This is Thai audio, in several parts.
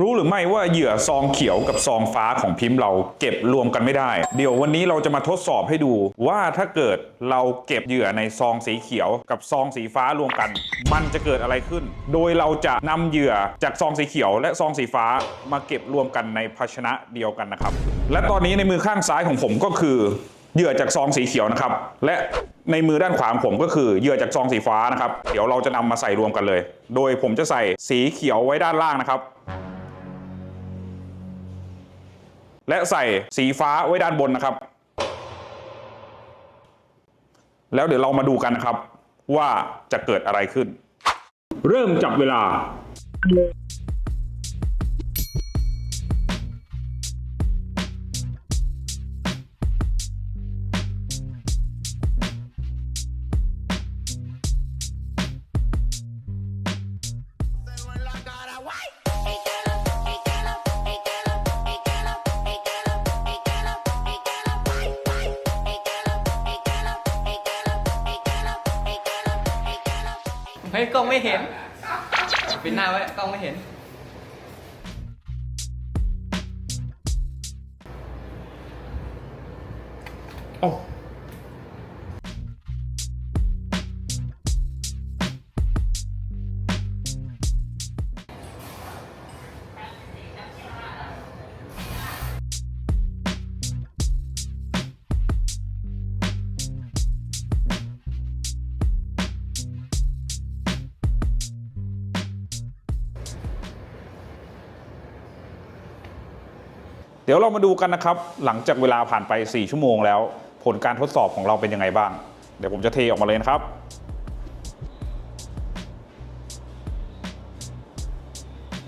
รู้หรือไม่ว่าเหยื่อซองเขียวกับซองฟ้าของพิมพ์เราเก็บรวมกันไม่ได้ เดี๋ยววันนี้เราจะมาทดสอบให้ดูว่าถ้าเกิดเราเก็บเหยื่อในซองสีเขียวกับซองสีฟ้ารวมกัน มันจะเกิดอะไรขึ้น โดยเราจะนำเหยื่อจากซองสีเขียว และซองสีฟ้ามาเก็บรวมกันในภาชนะเดียวกันนะครับ และตอนนี้ในมือข้างซ้ายของผมก็คือเหยื่อจากซองสีเขียวนะครับ และในมือด้านขวาของผมก็คือเหยื่อจากซองสีฟ้านะครับ เดี๋ยวเราจะนำมาใส่รวมกันเลย โดยผมจะใส่สีเขียวไว้ด้านล่างนะครับ และใส่สีฟ้าไว้ด้านบนนะครับ แล้วเดี๋ยวเรามาดูกันนะครับ ว่าจะเกิดอะไรขึ้น เริ่มจับเวลา เฮ้ยกล้องไม่เห็นปิดหน้าไว้กล้องไม่เห็น โอ้ ดี๋ยวเรามาดูกันนะครับ หลังจากเวลาผ่านไป 4 ชั่วโมงแล้ว ผลการทดสอบของเราเป็นยังไงบ้าง เดี๋ยวผมจะเทออกมาเลยนะครับ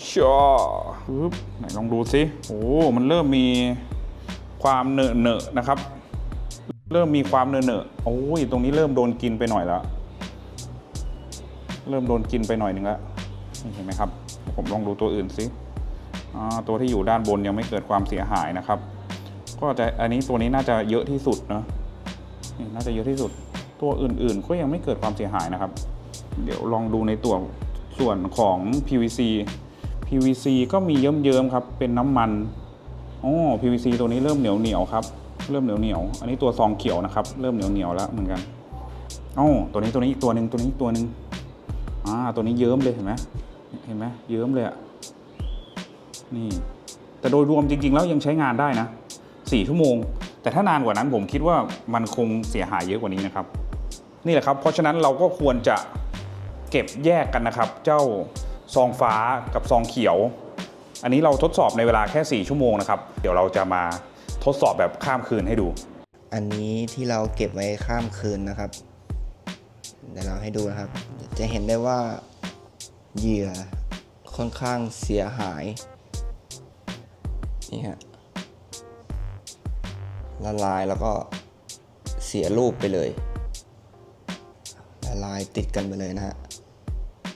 ชัวปึ๊บไหนลองดูสิโอ้มันเริ่มมีความเนอะเนอะๆนะครับ เริ่มมีความเนอะเนอะๆโอ้ยตรงนี้เริ่มโดนกินไปหน่อยแล้วเริ่มโดนกินไปหน่อยนึงแล้วเห็นไหมครับ ผมลองดูตัวอื่นสิ ตัวที่อยู่ด้านบนยังไม่เกิดความเสียหายนะครับ ก็จะอันนี้ตัวนี้น่าจะเยอะที่สุดเนะนี่น่าจะเยอะที่สุด ตัวอื่นๆก็ยังไม่เกิดความเสียหายนะครับ เดี๋ยวลองดูในตัวส่วนของ PVC PVC ก็มีเยิ้มๆครับ เป็นน้ำมันอ๋อ PVC ตัวนี้เริ่มเหนียวเหนียวๆครับเริ่มเหนียวเหนียวๆอันนี้ตัวซองเขียวนะครับ เริ่มเหนียวเหนียวๆแล้วเหมือนกันอ๋อตัวนี้ตัวนี้อีกตัวหนึ่งตัวนี้อีกตัวหนึ่งอ่า ตัวนี้เยิ้มเลยเห็นไหมเห็นไหมเยิ้มเลยอะ นี่แต่โดยรวมจริง ๆ แล้วยังใช้งานได้นะ 4 ชั่วโมง แต่ถ้านานกว่านั้นผมคิดว่ามันคงเสียหายเยอะกว่านี้นะครับ นี่แหละครับ เพราะฉะนั้นเราก็ควรจะเก็บแยกกันนะครับ เจ้าซองฟ้ากับซองเขียว อันนี้เราทดสอบในเวลาแค่ 4 ชั่วโมงนะครับ เดี๋ยวเราจะมาทดสอบแบบข้ามคืนให้ดู อันนี้ที่เราเก็บไว้ข้ามคืนนะครับเดี๋ยวเราให้ดูนะครับ จะเห็นได้ว่าเหยื่อค่อนข้างเสียหาย นี่ฮะละลายแล้วก็เสียรูปไปเลยละลายติดกันไปเลยนะฮะ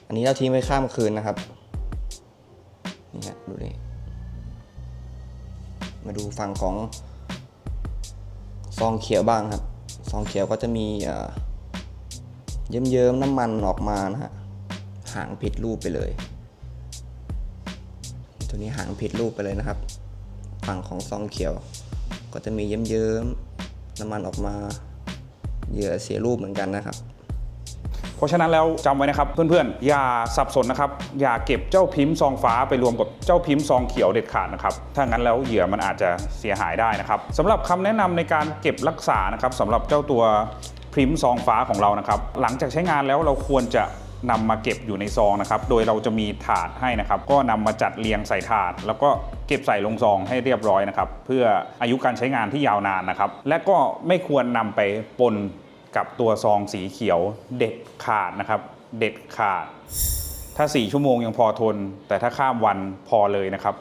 อันนี้เราทิ้งไว้ข้ามคืนนะครับนี่ฮะดูดิมาดูฝั่งของซองเขียวบ้างครับซองเขียวก็จะมีเอ่อเยิ้มๆน้ำมันออกมานะฮะหางผิดรูปไปเลย ตัวนี้หางผิดรูปไปเลยนะครับ ฝั่งของซองเขียว ก็จะมีเยิ้มๆน้ำมันออกมาเหยื่อเสียรูปเหมือนกันนะครับ เพราะฉะนั้นแล้วจำไว้นะครับ เพื่อนๆ อย่าสับสนนะครับ อย่าเก็บเจ้าพิมพ์ซองฟ้าไปรวมกับเจ้าพิมพ์ซองเขียวเด็ดขาดนะครับ ถ้างั้นแล้วเหยื่อมันอาจจะเสียหายได้นะครับสำหรับคำแนะนำในการเก็บรักษานะครับสำหรับเจ้าตัวพิมพ์ซองฟ้าของเรานะครับ หลังจากใช้งานแล้วเราควรจะ นำมาเก็บอยู่ในซองนะครับ โดยเราจะมีถาดให้นะครับ ก็นำมาจัดเรียงใส่ถาด แล้วก็เก็บใส่ลงซองให้เรียบร้อยนะครับ เพื่ออายุการใช้งานที่ยาวนานนะครับ และก็ไม่ควรนำไปปนกับตัวซองสีเขียวเด็ดขาดนะครับ เด็ดขาด ถ้า 4 ชั่วโมงยังพอทน แต่ถ้าข้ามวันพอเลยนะครับ